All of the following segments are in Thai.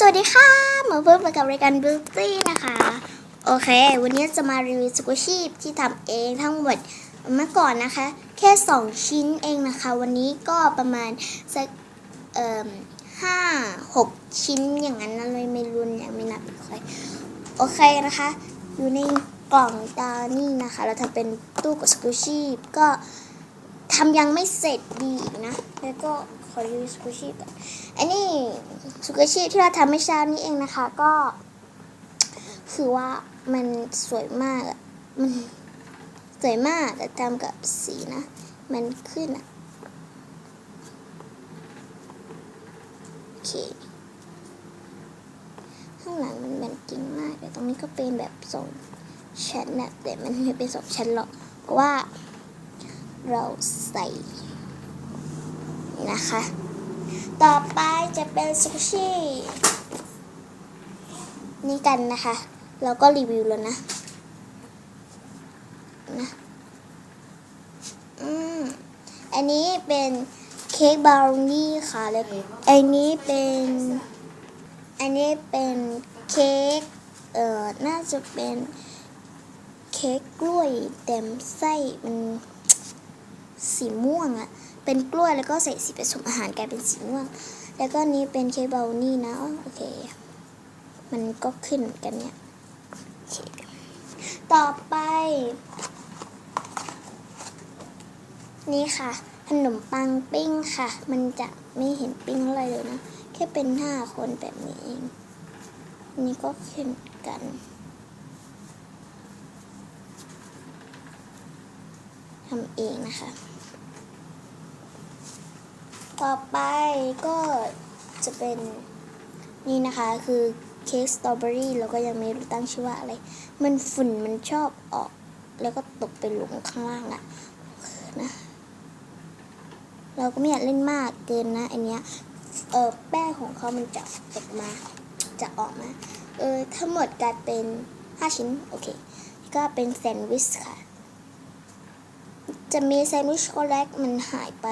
สวัสดีค่ะมาเพบกับรายการ Beauty นะคะ โอเค วันนี้จะมารีวิวสกูชี่ที่ทำเองทั้งหมดเมื่อก่อนนะคะ แค่ 2 ชิ้นเองนะคะ วันนี้ก็ประมาณสักเอ่อห้าหกชิ้นอย่างนั้นนะเลยไม่รุนยังไม่นับไม่ค่อยโอเคนะคะ อยู่ในกล่องตานี่นะคะ เราทำเป็นตู้กับสกูชี่ก็ทำยังไม่เสร็จดีอีกนะ แล้วก็ อรีวิวสกูชี่ก่อนอันนี้สุกชิที่เราทำเมื่อเช้านี้เองนะคะ ก็ คือว่ามันสวยมากอะมันสวยมากแต่ทำกับสีนะ มันขึ้นอะโอเค ข้างหลังมันเป็นจริงมากแต่ตรงนี้ก็เป็นแบบสองชั้นนะแต่มันไม่เป็นสองชั้นหรอกเพราะว่าเราใส่ นะคะ ต่อไปจะเป็นซูชินี่กันนะคะ เราก็รีวิวแล้วนะนะอืมอันนี้เป็นเค้กบราวนี่ค่ะแล้วอันนี้เป็น อันนี้เป็นเค้กเอ่อน่าจะเป็นเค้กกล้วยเต็มไส้มันสีม่วงอะ เป็นกล้วยแล้วก็ใส่สีผสมอาหารกลายเป็นสีม่วง แล้วก็นี้เป็นเค้กบราวนี่นะโอเค มันก็ขึ้นกันเนี่ยต่อไป นี่ค่ะขนมปังปิ้งค่ะ มันจะไม่เห็นปิ้งอะไรเลยนะ แค่เป็นห้าคนแบบนี้เอง นี่ก็ขึ้นกันทำเองนะคะ ต่อไปก็จะเป็นนี่นะคะคือเค้กสตรอเบอรี่แล้วก็ยังไม่รู้ตั้งชื่อว่าอะไร มันฝุ่นมันชอบออก แล้วก็ตกไปหลุมข้างล่างอะนะ เราก็ไม่อยากเล่นมากเกินนะอันเนี้ยเออแป้งของเขามันจะออกมา จะออกมา เออทั้งหมดกลายเป็น 5 ชิ้น โอเค ก็เป็นแซนด์วิชค่ะ จะมีแซนด์วิชช็อกโกแลตมันหายไป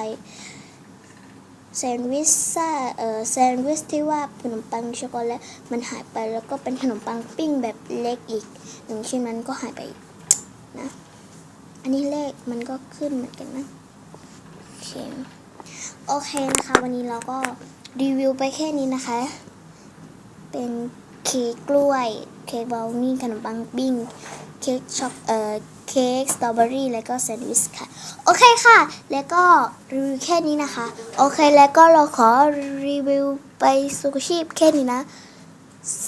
แซนด์วิชซ่าเอ่อแซนด์วิชที่ว่าขนมปังช็อกโกแลตมันหายไปแล้วก็เป็นขนมปังปิ้งแบบเล็กอีกหนึ่งชิ้นนั้นก็หายไปนะ อันนี้เลขมันก็ขึ้นเหมือนกันนะโอเคโอเคนะคะ วันนี้เราก็รีวิวไปแค่นี้นะคะ เป็นเค้กกล้วย เค้กบราวนี่ขนมปังปิ้ง เค้กช็อกเอ่อเค้กสตรอเบอรี่แล้วก็แซนด์วิชค่ะ โอเคค่ะ แล้วก็รีวิวแค่นี้นะคะ โอเคแล้วก็เราขอรีวิวไปสุขชีพแค่นี้นะ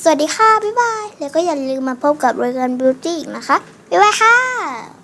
สวัสดีค่ะ บ๊ายบาย แล้วก็อย่าลืมมาพบกับรายการบิวตี้อีกนะคะ บ๊ายบายค่ะ